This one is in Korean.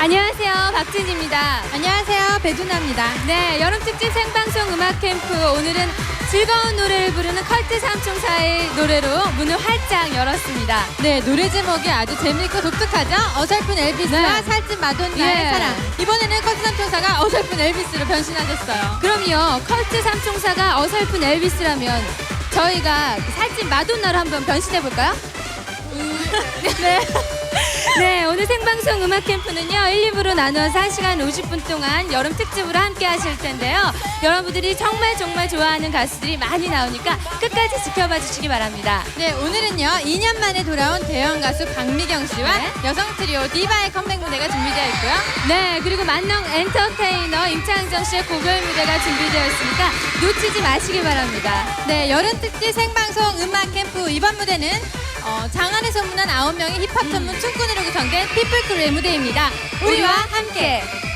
안녕하세요. 박진입니다. 안녕하세요. 배두나입니다. 네, 여름 특집 생방송 음악 캠프 오늘은 즐거운 노래를 부르는 컬트 삼총사의 노래로 문을 활짝 열었습니다. 네, 노래 제목이 아주 재미있고 독특하죠? 어설픈 엘비스와 네. 살찐 마돈나의 예. 사랑. 이번에는 커스 삼총사가 어설픈 엘비스로 변신하셨어요. 그럼요, 컬트 삼총사가 어설픈 엘비스라면 저희가 살찐 마돈나로 한번 변신해 볼까요? 네. 네, 오늘 생방송 음악 캠프는요, 1, 2부로 나누어서 1시간 50분 동안 여름 특집으로 함께 하실 텐데요. 여러분들이 정말 정말 좋아하는 가수들이 많이 나오니까 끝까지 지켜봐 주시기 바랍니다. 네, 오늘은요, 2년 만에 돌아온 대형 가수 박미경 씨와 네. 여성 트리오 디바의 컴백 무대가 준비되어 있고요. 네, 그리고 만능 엔터테이너 임창정 씨의 고별 무대가 준비되어 있으니까 놓치지 마시기 바랍니다. 네, 여름 특집 생방송 음악 캠프 이번 무대는 어, 장안에 소문난 9명의 힙합 전문 춤꾼으로 구성된 피플크루의 무대입니다. 우리와 함께!